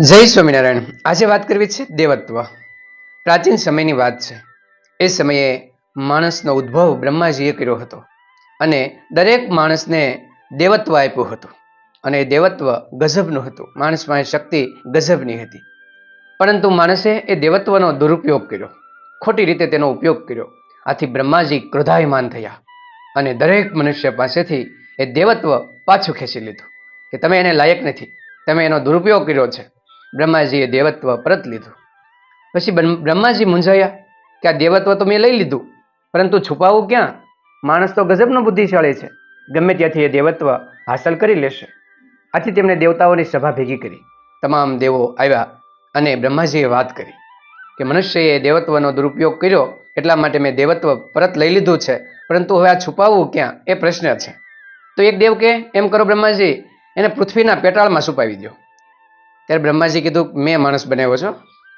જય સ્વામિનારાયણ. આજે વાત કરવી છે દેવત્વ. પ્રાચીન સમયની વાત છે. એ સમયે માણસનો ઉદ્ભવ બ્રહ્માજીએ કર્યો હતો અને દરેક માણસને દેવત્વ આપ્યું હતું અને એ દેવત્વ ગજબનું હતું. માણસમાં એ શક્તિ ગજબની હતી. પરંતુ માણસે એ દેવત્વનો દુરુપયોગ કર્યો. ખોટી રીતે તેનો ઉપયોગ કર્યો. આથી બ્રહ્માજી ક્રોધાયમાન થયા અને દરેક મનુષ્ય પાસેથી એ દેવત્વ પાછું ખેંચી લીધું કે તમે એને લાયક નથી. તમે એનો દુરુપયોગ કર્યો છે. બ્રહ્માજીએ દેવત્વ પરત લીધું. પછી બ્રહ્માજી મૂંઝાયા કે આ દેવત્વ તો મેં લઈ લીધું, પરંતુ છુપાવવું ક્યાં? માણસ તો ગજબનો બુદ્ધિશાળી છે. ગમે ત્યાંથી એ દેવત્વ હાંસલ કરી લેશે. આથી તેમણે દેવતાઓની સભા ભેગી કરી. તમામ દેવો આવ્યા અને બ્રહ્માજીએ વાત કરી કે મનુષ્યએ દેવત્વનો દુરુપયોગ કર્યો એટલા માટે મેં દેવત્વ પરત લઈ લીધું છે, પરંતુ હવે આ છુપાવવું ક્યાં? એ પ્રશ્ન છે. તો એક દેવ કે એમ કરો બ્રહ્માજી, એને પૃથ્વીના પેટાળમાં છુપાવી દો ત્યારે બ્રહ્માજી કીધું, મેં માણસ બનાવ્યો છો.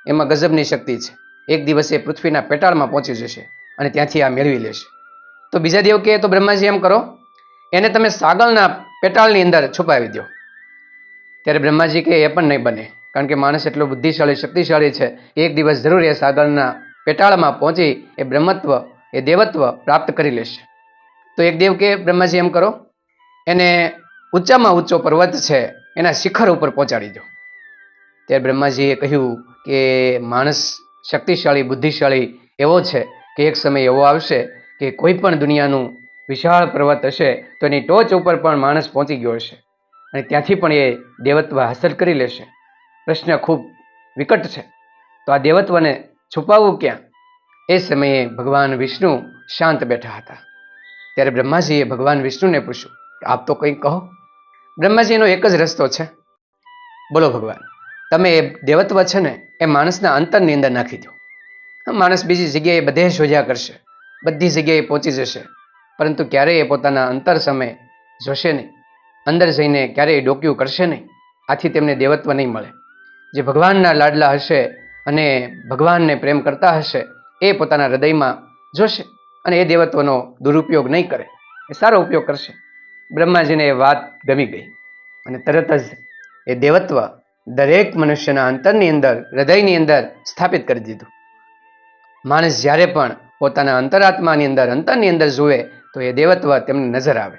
એમાં ગજબની શક્તિ છે. એક દિવસ એ પૃથ્વીના પેટાળમાં પહોંચી જશે અને ત્યાંથી આ મેળવી લેશે. તો બીજા દેવ કહે, તો બ્રહ્માજી એમ કરો, એને તમે સાગરના પેટાળની અંદર છુપાવી દો ત્યારે બ્રહ્માજી કે એ પણ નહીં બને. કારણ કે માણસ એટલો બુદ્ધિશાળી, શક્તિશાળી છે એક દિવસ જરૂર એ સાગરના પેટાળમાં પહોંચી એ બ્રહ્મત્વ, એ દેવત્વ પ્રાપ્ત કરી લેશે. તો એક દેવ કે બ્રહ્માજી એમ કરો, એને ઊંચામાં ઊંચો પર્વત છે, એના શિખર ઉપર પહોંચાડી દો ત્યારે બ્રહ્માજીએ કહ્યું કે માણસ શક્તિશાળી, બુદ્ધિશાળી એવો છે કે એક સમય એવો આવશે કે કોઈ પણ દુનિયાનું વિશાળ પર્વત હશે તો એની ટોચ ઉપર પણ માણસ પહોંચી ગયો હશે અને ત્યાંથી પણ એ દેવત્વ હાંસલ કરી લેશે. પ્રશ્ન ખૂબ વિકટ છે. તો આ દેવત્વને છુપાવવું ક્યાં? એ સમયે ભગવાન વિષ્ણુ શાંત બેઠા હતા. ત્યારે બ્રહ્માજીએ ભગવાન વિષ્ણુને પૂછ્યું, આપ તો કંઈક કહો? બ્રહ્માજીનો એક જ રસ્તો છે. બોલો ભગવાન. તમે એ દેવત્વ છે ને, એ માણસના અંતરની અંદર નાખી દો. માણસ બીજી જગ્યાએ બધે શોધ્યા કરશે, બધી જગ્યાએ પહોંચી જશે. પરંતુ ક્યારેય એ પોતાના અંતર સમય જોશે નહીં. અંદર જઈને ક્યારેય ડોક્યું કરશે નહીં. આથી તેમને દેવત્વ નહીં મળે. જે ભગવાનના લાડલા હશે અને ભગવાનને પ્રેમ કરતા હશે, એ પોતાના હૃદયમાં જોશે અને એ દેવત્વનો દુરુપયોગ નહીં કરે. એ સારો ઉપયોગ કરશે. બ્રહ્માજીને એ વાત ગમી ગઈ. અને તરત જ એ દેવત્વ દરેક મનુષ્યના અંતરની અંદર, હૃદયની અંદર સ્થાપિત કરી દીધું. માણસ જ્યારે પણ પોતાના અંતરાત્માની અંદર, અંતરની અંદર જુએ, તો એ દેવત્વ તેમને નજર આવે.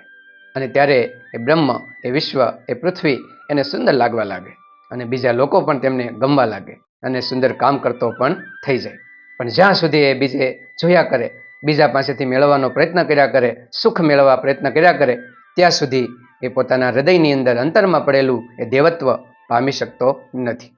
અને ત્યારે એ બ્રહ્મ, એ વિશ્વ, એ પૃથ્વી એને સુંદર લાગવા લાગે. અને બીજા લોકો પણ તેમને ગમવા લાગે. અને સુંદર કામ કરતો પણ થઈ જાય. પણ જ્યાં સુધી એ બીજે જોયા કરે, બીજા પાસેથી મેળવવાનો પ્રયત્ન કર્યા કરે, સુખ મેળવવા પ્રયત્ન કર્યા કરે, ત્યાં સુધી એ પોતાના હૃદયની અંદર અંતરમાં પડેલું એ દેવત્વ પામી શકતો નથી.